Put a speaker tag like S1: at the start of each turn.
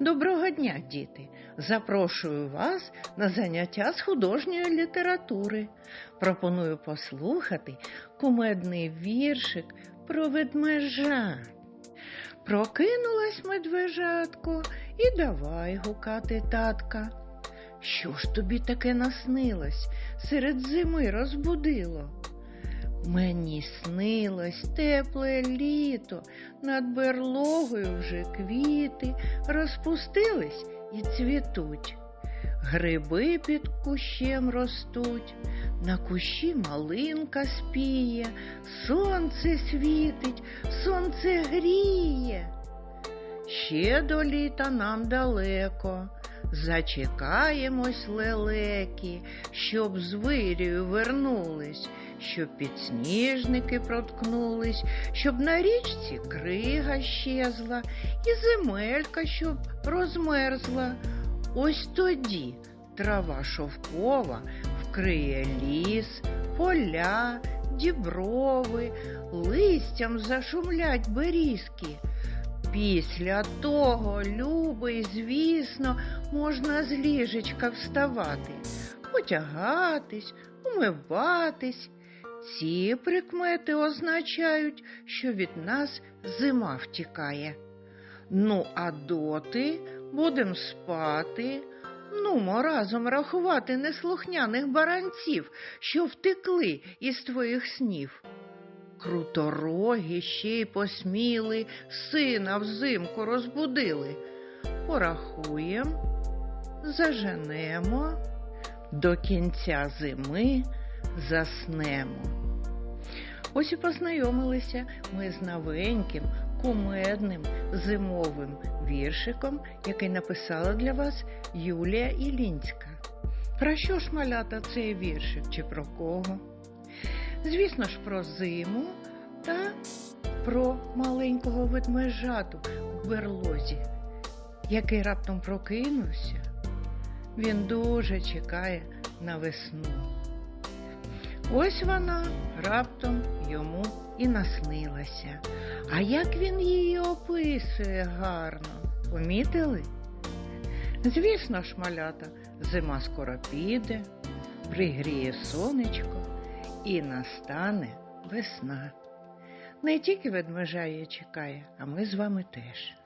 S1: Доброго дня, діти! Запрошую вас на заняття з художньої літератури. Пропоную послухати кумедний віршик про ведмежа. Прокинулась медвежатко і давай гукати татка. Що ж тобі таке наснилось, серед зими розбудило? Мені снилось тепле літо, над берлогою вже квіти розпустились і цвітуть. Гриби під кущем ростуть, на кущі малинка спіє, сонце світить, сонце гріє. Ще до літа нам далеко, зачекаємось лелеки, щоб з вирію вернулись, щоб підсніжники проткнулись, щоб на річці крига щезла, і земелька, щоб розмерзла. Ось тоді трава шовкова вкриє ліс, поля, діброви, листям зашумлять берізки. Після того, любий, звісно, можна з ліжечка вставати, потягатись, умиватись. Ці прикмети означають, що від нас зима втікає. Ну, а доти будем спати. Нумо разом рахувати неслухняних баранців, що втекли із твоїх снів. Круторогі ще й посміли, сина взимку розбудили. Порахуєм, заженемо, до кінця зими заснемо. Ось і познайомилися ми з новеньким, кумедним зимовим віршиком, який написала для вас Юлія Ілінська. Про що ж малята цей віршик чи про кого? Звісно ж, про зиму та про маленького ведмежату в берлозі, який раптом прокинувся. Він дуже чекає на весну. Ось вона раптом йому і наснилася. А як він її описує гарно, помітили? Звісно ж, малята, зима скоро піде, пригріє сонечко і настане весна. Не тільки ведмежа її чекає, а ми з вами теж.